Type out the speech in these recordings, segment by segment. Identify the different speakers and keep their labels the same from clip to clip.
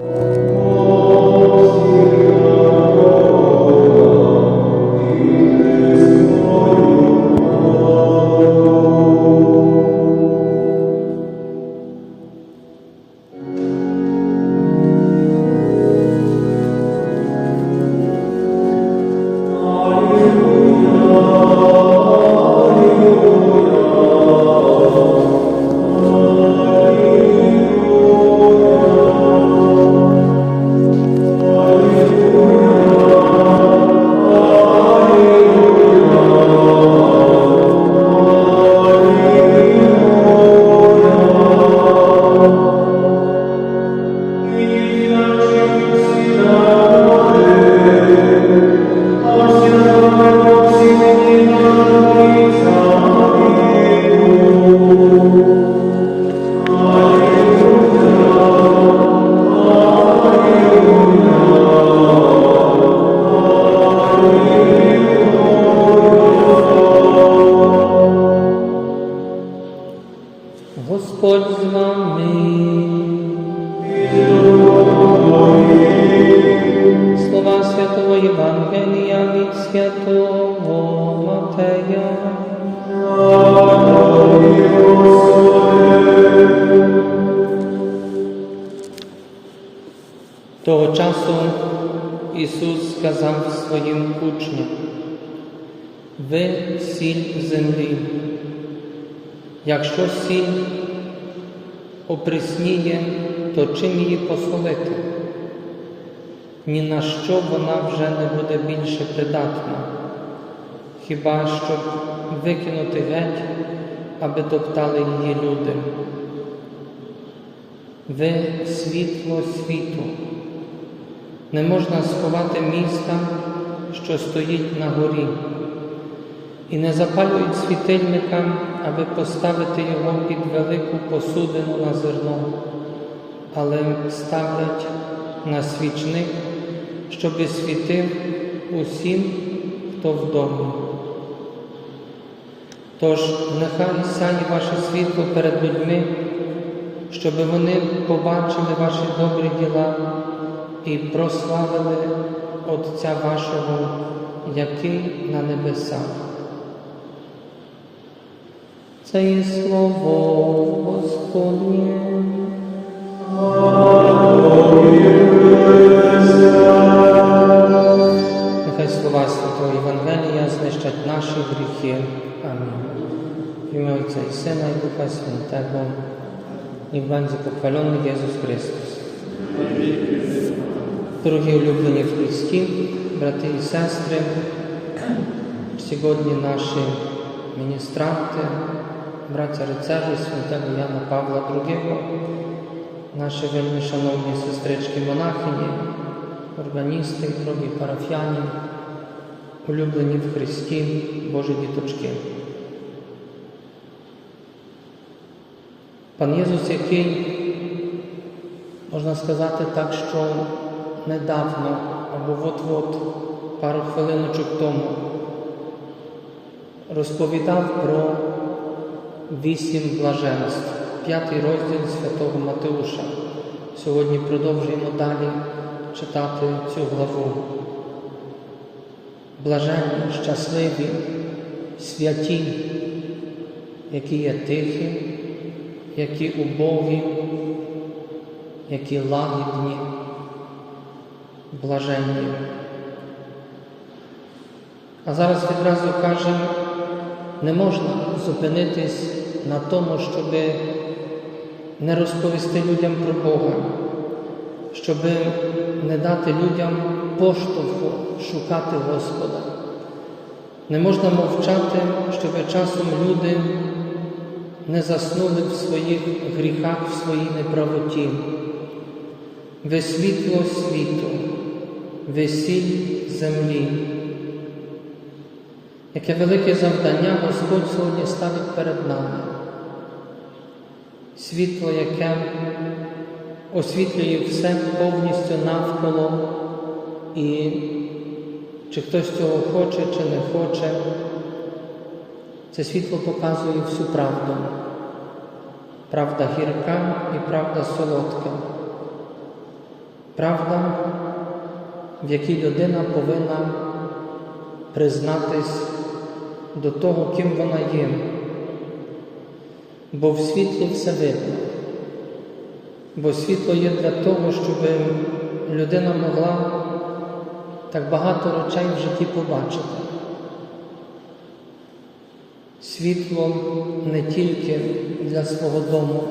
Speaker 1: Господь Того Ісус сказав своїм учням, ви сіль землі. Якщо сіль оприсніє, то чим її посолити? Ні на що вона вже не буде більше придатна, хіба щоб викинути геть, аби топтали її люди. Ви світло світу. Не можна сховати міста, що стоїть на горі, і не запалюють світильника, аби поставити його під велику посудину на зерно, але ставлять на свічник, щоби світив усім, хто в домі. Тож нехай сяє ваше світло перед людьми, щоб вони побачили ваші добрі діла і прославили Отця вашого, який на небесах. Це є слово Господнє. Нехай слова Святого Євангелія знищать наші гріхи. Амінь. В ім'я Отця і Сина і Духа Святого. Niech będzie pochwalony Jezus Chrystus. Дорогі улюблені в Христі, брати і сестри, сьогодні наші міністранти, браття рицарі святого Яна Павла II, наші вельми шановні сестрички монахині, органісти, дорогі парафіяни, улюблені в Христі, Божі діточки. Пан Єсус, який, можна сказати так, що недавно або от-от пару хвилиночок тому розповідав про вісім блаженств, п'ятий розділ святого Матеуша. Сьогодні продовжуємо далі читати цю главу. Блаженні, щасливі, святі, які є тихі, які убогі, які лагідні, блаженні. А зараз відразу кажемо, не можна зупинитись на тому, щоб не розповісти людям про Бога, щоб не дати людям поштовху шукати Господа. Не можна мовчати, щоб часом люди не заснули в своїх гріхах, в своїй неправоті. Ви світло світу, ви сіль землі. Яке велике завдання Господь сьогодні ставить перед нами. Світло, яке освітлює все повністю навколо, і чи хтось цього хоче, чи не хоче, це світло показує всю правду. Правда гірка і правда солодка. Правда, в якій людина повинна признатись до того, ким вона є, бо в світлі все видно. Бо світло є для того, щоб людина могла так багато речей в житті побачити. Світло не тільки для свого дому,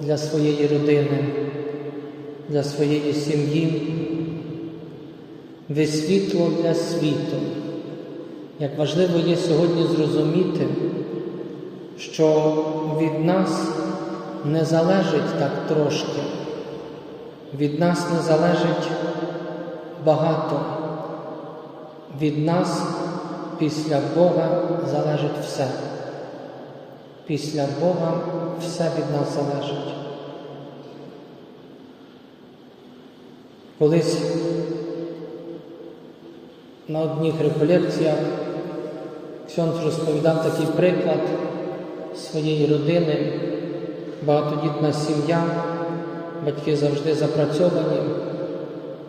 Speaker 1: для своєї родини, для своєї сім'ї, ви світло для світу. Як важливо є сьогодні зрозуміти, що від нас не залежить так трошки, від нас не залежить багато, від нас після Бога залежить все. Після Бога все від нас залежить. Колись на одних реколекціях Ксьонц розповідав такий приклад своєї родини, багатодітна сім'я, батьки завжди запрацьовані,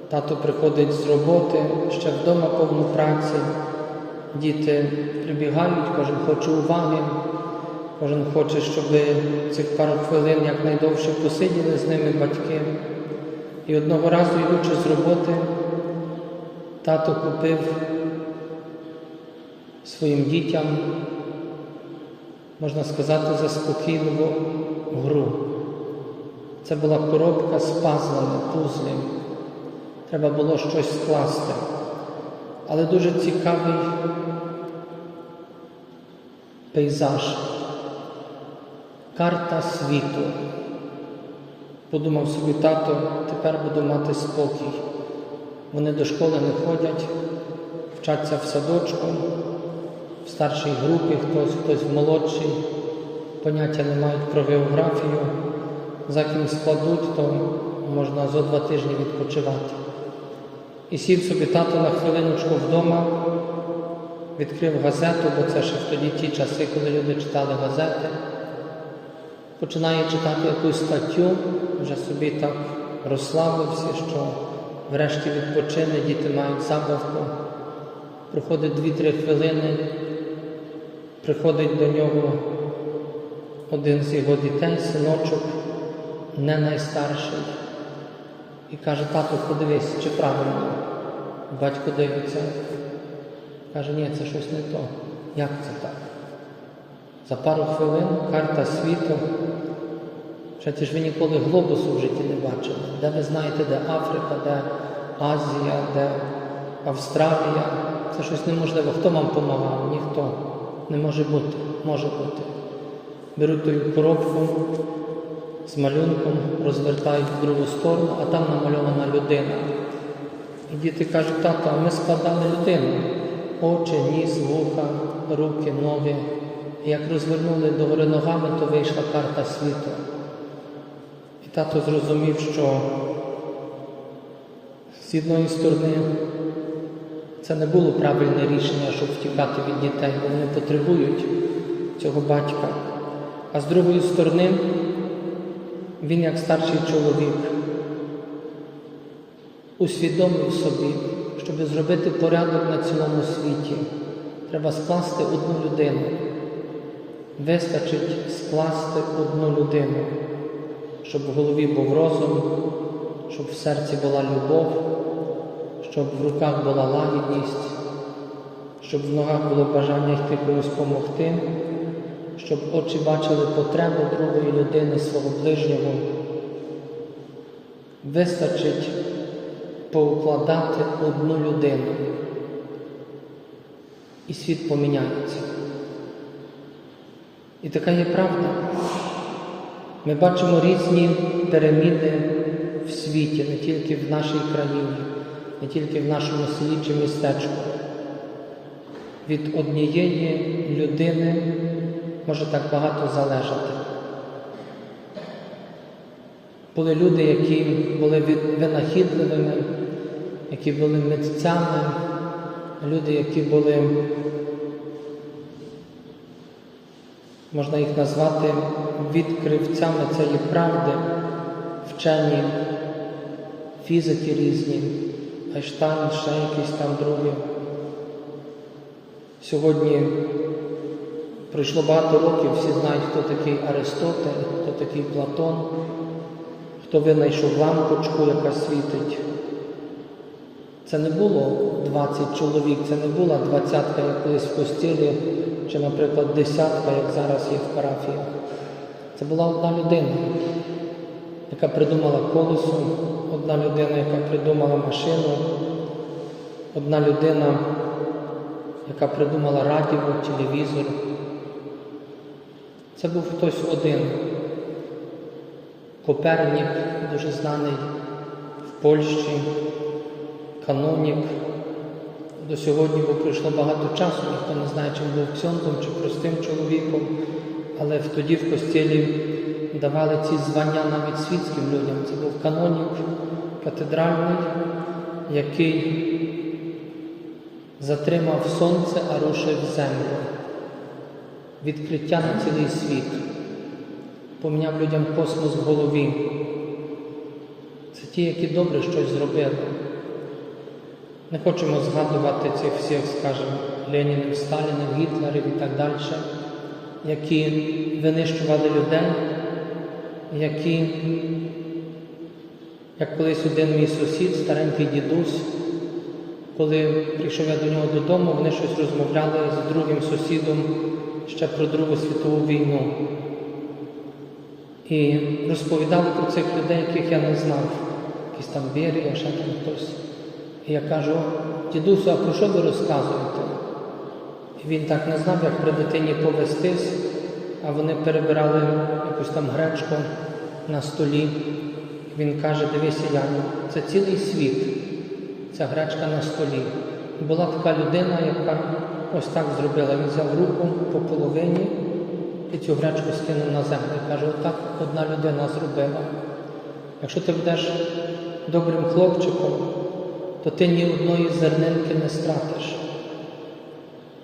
Speaker 1: тато приходить з роботи, ще вдома повну праці, діти прибігають, кожен хоче уваги, кожен хоче, щоб цих пару хвилин якнайдовше посиділи з ними батьки. І одного разу, йдучи з роботи, тато купив своїм дітям, можна сказати, заспокійливу гру. Це була коробка з пазлами, пузлем. Треба було щось скласти. Але дуже цікавий пейзаж, карта світу. Подумав собі, тато, тепер буду мати спокій. Вони до школи не ходять, вчаться в садочку, в старшій групі, хтось, хтось в молодшій, поняття не мають про географію. За ким складуть, то можна зо два тижні відпочивати. І сів собі тато на хвилиночку вдома, відкрив газету, бо це ще в тоді ті часи, коли люди читали газети. Починає читати якусь статтю, вже собі так розслабився, що врешті відпочине, діти мають забавку. Проходить 2-3 хвилини, приходить до нього один з його дітей, синочок, не найстарший, і каже, тату, подивись, чи правильно. Батько дивиться, каже, ні, це щось не то. Як це так? За пару хвилин карта світу. Ж ви ніколи глобусу в житті не бачили. Де ви знаєте, де Африка, де Азія, де Австралія. Це щось неможливо. Хто вам допомагав? Ніхто. Не може бути. Може бути. Беруть ту коробку з малюнком, розвертають в другу сторону, а там намальована людина. І діти кажуть, тато, а ми складали людину. Очі, ніс, вуха, руки, ноги. І як розвернули догори ногами, то вийшла карта світу. І тато зрозумів, що з одної сторони це не було правильне рішення, щоб втікати від дітей, вони потребують цього батька. А з другої сторони, він, як старший чоловік, усвідомив собі, щоб зробити порядок на цілому світі, треба скласти одну людину. Вистачить скласти одну людину, щоб в голові був розум, щоб в серці була любов, щоб в руках була лагідність, щоб в ногах було бажання йти комусь допомогти, щоб очі бачили потребу другої людини, свого ближнього. Вистачить поукладати одну людину, і світ поміняється. І така є правда. Ми бачимо різні переміни в світі, не тільки в нашій країні, не тільки в нашому селі чи містечку. Від однієї людини може так багато залежати. Були люди, які були винахідливими, які були митцями, люди, які були можна їх назвати відкривцями цієї правди, вчені фізики різні, Айнштайн, ще якісь там другі. Сьогодні пройшло багато років, всі знають, хто такий Аристотель, хто такий Платон, хто винайшов лампочку, яка світить. Це не було 20 чоловік, це не була двадцятка, колись в костілі, чи, наприклад, десятка, як зараз є в парафіях. Це була одна людина, яка придумала колесо, одна людина, яка придумала машину, одна людина, яка придумала радіо, телевізор. Це був хтось один. Копернік, дуже знаний в Польщі, канонік. До сьогодні бо пройшло багато часу, ніхто не знає, чим був ксьондом чи простим чоловіком, але тоді в костілі давали ці звання навіть світським людям. Це був канонік катедральний, який затримав сонце, а рушив землю. Відкриття на цілий світ. Поміняв людям космос в голові. Це ті, які добре щось зробили. Не хочемо згадувати цих всіх, скажімо, Ленінів, Сталінів, Гітлерів і так далі, які винищували людей, які, як колись один мій сусід, старенький дідусь, коли прийшов я до нього додому, вони щось розмовляли з другим сусідом ще про Другу світову війну. І розповідали про цих людей, яких я не знав, якісь там Берія, ще там хтось. І я кажу, дідусю, а про що ви розказуєте? І він так не знав, як при дитині повестись, а вони перебирали якусь там гречку на столі. Він каже, дивися, Яню, це цілий світ, ця гречка на столі. Була така людина, яка ось так зробила. Він взяв руку по половині і цю гречку скинув на землю. І каже, отак одна людина зробила. Якщо ти будеш добрим хлопчиком, то ти ні одної зернинки не стратиш.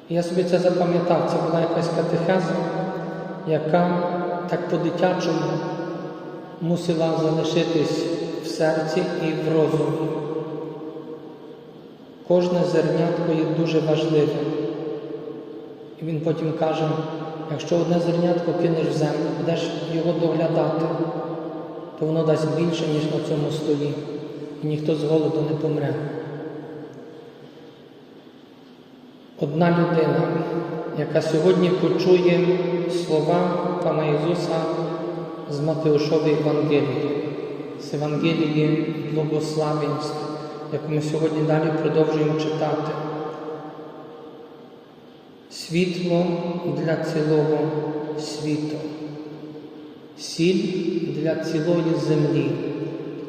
Speaker 1: Я собі це запам'ятав, це була якась катехеза, яка так по-дитячому мусила залишитись в серці і в розумі. Кожне зернятко є дуже важливим. І він потім каже, якщо одне зернятко кинеш в землю, будеш його доглядати, то воно дасть більше, ніж на цьому столі, і ніхто з голоду не помре. Одна людина, яка сьогодні почує слова Пана Ісуса з Матеушової Євангелії, з Євангелії благословенств, яку ми сьогодні далі продовжуємо читати. Світло для цілого світу, сіль для цілої землі.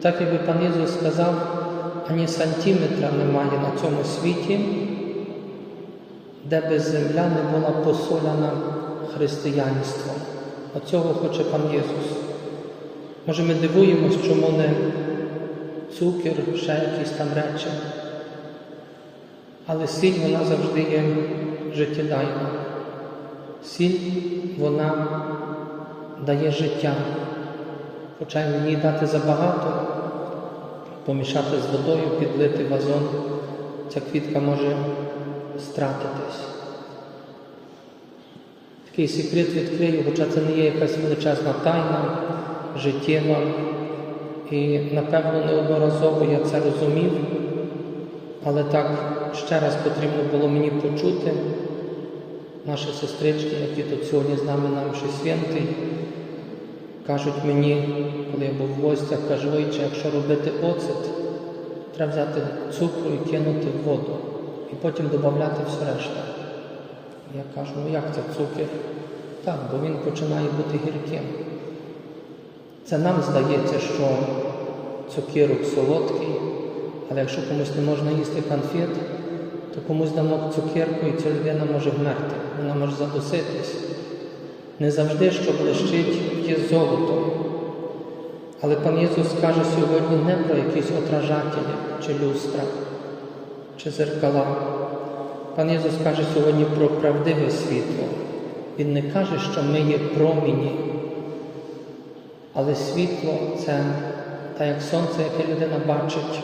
Speaker 1: Так якби пан Ісус сказав, ані сантиметра немає на цьому світі, де би земля не була посоляна християнством. Оцього хоче пан Єсус. Може, ми дивуємось, чому не цукер, ще якісь там речі. Але сіль вона завжди є життєдайна. Сіль вона дає життя. Хоча мені дати забагато, помішати з водою, підлити вазон, ця квітка може стратитись. Такий секрет відкрию, хоча це не є якась величезна тайна, життєва. І, напевно, неодноразово я це розумів, але так ще раз потрібно було мені почути. Наші сестрички, які тут сьогодні з нами нам ще святий, кажуть мені, коли я був в гостях, кажуть, ой, чи якщо робити оцет, треба взяти цукру і кинути в воду, і потім додати все решта. Я кажу, ну як це цукер? Так, бо він починає бути гірким. Це нам здається, що цукірок солодкий, але якщо комусь не можна їсти конфет, то комусь дамо цукерку і ця людина може вмерти, вона може задуситись. Не завжди, що блищить, є золото. Але пан Ісус каже сьогодні не про якісь отражателі, чи люстра, чи зеркала. Пан Ісус каже сьогодні про правдиве світло. Він не каже, що ми є проміні, але світло це та як сонце, яке людина бачить.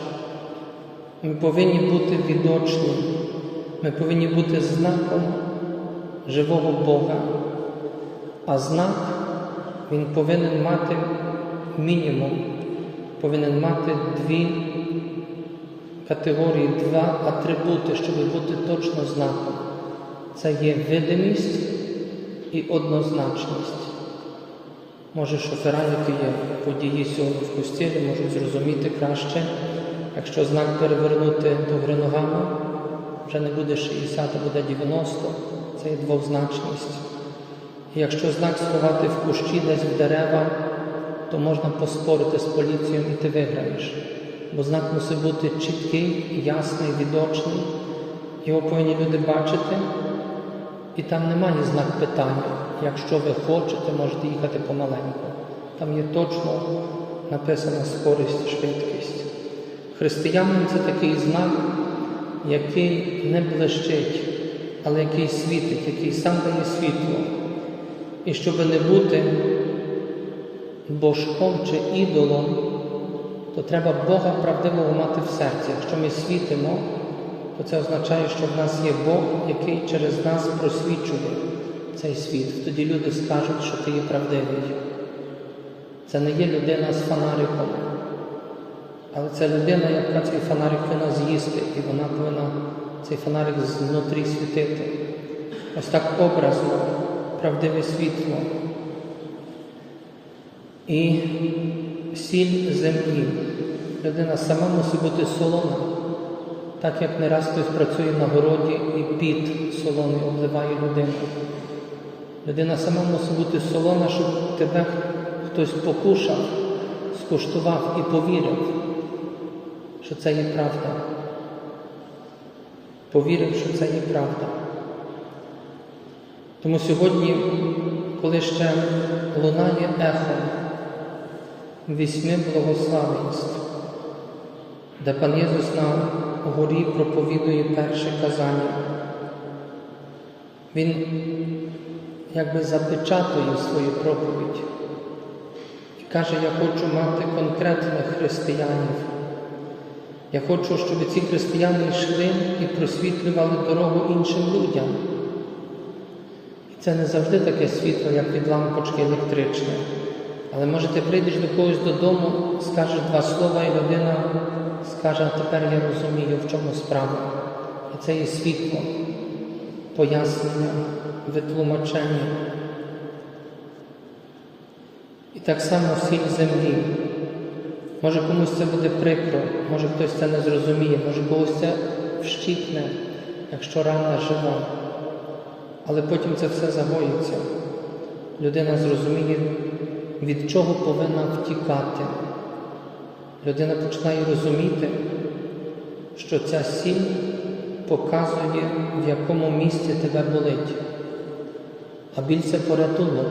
Speaker 1: Ми повинні бути відочні, ми повинні бути знаком живого Бога. А знак він повинен мати мінімум, повинен мати дві категорії, два атрибути, щоб бути точно знаком. Це є видимість і однозначність. Може, шофера, які є події сьогодні в костілі, можуть зрозуміти краще, якщо знак перевернути до ногами, вже не буде 60, а буде 90, це є двозначність. Якщо знак сховати в кущі десь в дерева, то можна поспорити з поліцією і ти виграєш. Бо знак мусить бути чіткий, ясний, відочний. Його повинні люди бачити, і там немає знак питання. Якщо ви хочете, можете їхати помаленьку. Там є точно написана скорість, швидкість. Християнин це такий знак, який не блищить, але який світить, який сам дає світло. І щоб не бути божком чи ідолом, то треба Бога правдивого мати в серці. Якщо ми світимо, то це означає, що в нас є Бог, який через нас просвічує цей світ. Тоді люди скажуть, що ти є правдивий. Це не є людина з фонариком, але це людина, яка цей фонарик повинна з'їсти, і вона повинна цей фонарик знутрі світити. Ось так образно, правдиве світло. І сіль землі. Людина сама мусить бути солона, так як не раз хтось працює на городі і під солоний обливає людину. Людина сама мусить бути солона, щоб тебе хтось покушав, скуштував і повірив, що це є правда. Повірив, що це є правда. Тому сьогодні, коли ще лунає ехо вісьми благословенств, де пан Єсус на горі проповідує перше казання, Він якби запечатує свою проповідь і каже, я хочу мати конкретних християнів. Я хочу, щоб ці християни йшли і просвітлювали дорогу іншим людям. Це не завжди таке світло, як від лампочки електричне. Але може ти прийдеш до когось додому, скажеш два слова, і людина скаже, тепер я розумію, в чому справа. І це є світло, пояснення, витлумачення. І так само сіль землі. Може комусь це буде прикро, може хтось це не зрозуміє, може когось це вщіпне, якщо рана жива. Але потім це все загоїться. Людина зрозуміє, від чого повинна втікати. Людина починає розуміти, що ця сіль показує, в якому місці тебе болить. А біль це порятунок.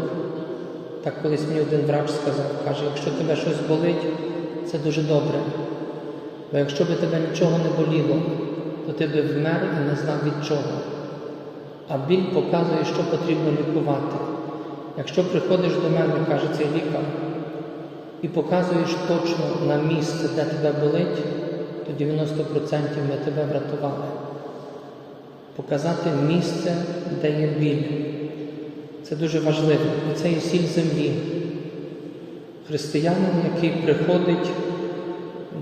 Speaker 1: Так колись мені один врач сказав, каже, якщо тебе щось болить, це дуже добре. Бо якщо би тебе нічого не боліло, то ти би вмер і не знав від чого. А біль показує, що потрібно лікувати. Якщо приходиш до мене, каже цей лікар, і показуєш точно на місце, де тебе болить, то 90% ми тебе врятували. Показати місце, де є біль. Це дуже важливо. І це є сіль землі. Християнин, який приходить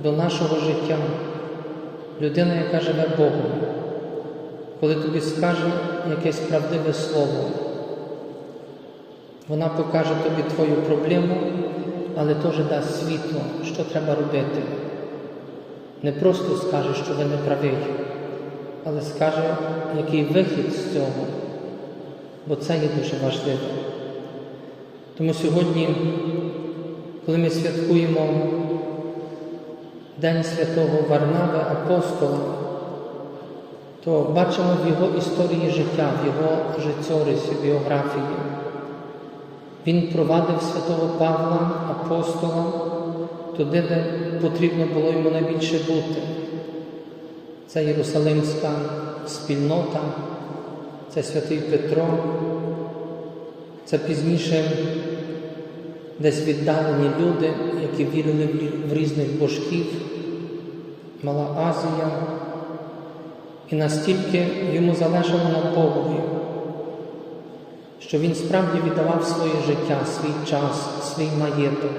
Speaker 1: до нашого життя, людина, яка живе Богом, коли тобі скаже якесь правдиве слово, вона покаже тобі твою проблему, але теж дасть світло, що треба робити. Не просто скаже, що ви не правий, але скаже, який вихід з цього, бо це є дуже важливо. Тому сьогодні, коли ми святкуємо День святого Варнави Апостола, то бачимо в його історії життя, в його життєрисі, біографії. Він провадив святого Павла, апостола, туди, де потрібно було йому найбільше бути. Це Єрусалимська спільнота, це святий Петро, це пізніше десь віддалені люди, які вірили в різних божків, Мала Азія, і настільки йому залежало на Богові, що він справді віддавав своє життя, свій час, свій маєток,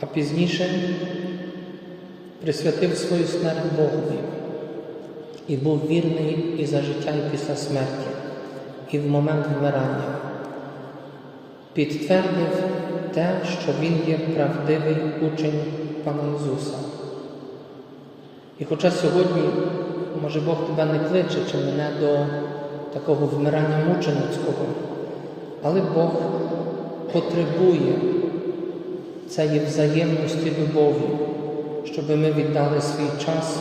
Speaker 1: а пізніше присвятив свою смерть Богові і був вірний і за життя, і після смерті, і в момент вмирання. Підтвердив те, що він є правдивий учень Пана Ісуса. І хоча сьогодні, може Бог тебе не кличе чи мене до такого вмирання мученицького, але Бог потребує цієї взаємності любові, щоб ми віддали свій час,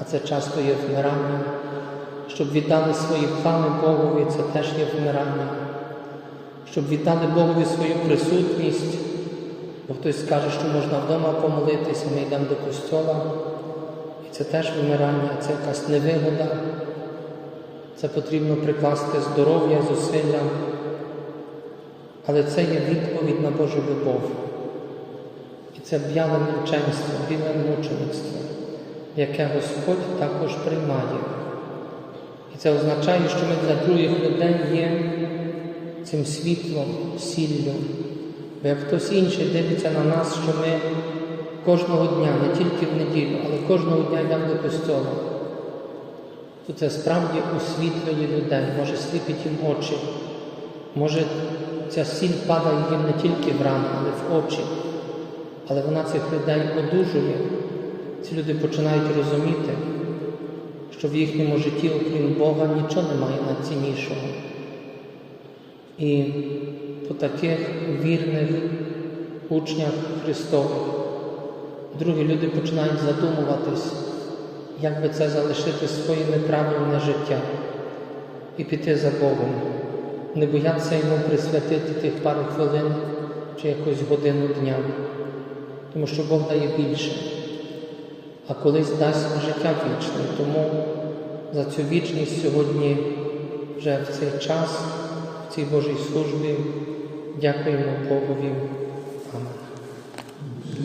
Speaker 1: а це часто є вмирання, щоб віддали свої плани Богові, це теж є вмирання, щоб віддали Богові свою присутність, бо хтось скаже, що можна вдома помолитися, ми йдемо до костьола. Це теж вимирання, це якась невигода. Це потрібно прикласти здоров'я, зусилля. Але це є відповідь на Божу любов. І це біле мученство, біле мучеництво, яке Господь також приймає. І це означає, що ми для других людей є цим світлом, сіллю. Бо як хтось інший дивиться на нас, що ми кожного дня, не тільки в неділю, але кожного дня йдемо до костьола, то це справді освітлює людей, може сліпить їм очі. Може, ця сіль падає їм не тільки в рани, але в очі. Але вона цих людей одужує. Ці люди починають розуміти, що в їхньому житті, окрім Бога, нічого немає найціннішого. І по таких вірних учнях Христових другі люди починають задумуватись, як би це залишити своїми правильне життя і піти за Богом, не боятися йому присвятити тих пару хвилин чи якусь годину дня, тому що Бог дає більше, а колись дасть життя вічне. Тому за цю вічність сьогодні вже в цей час, в цій Божій службі дякуємо Богові. Amen.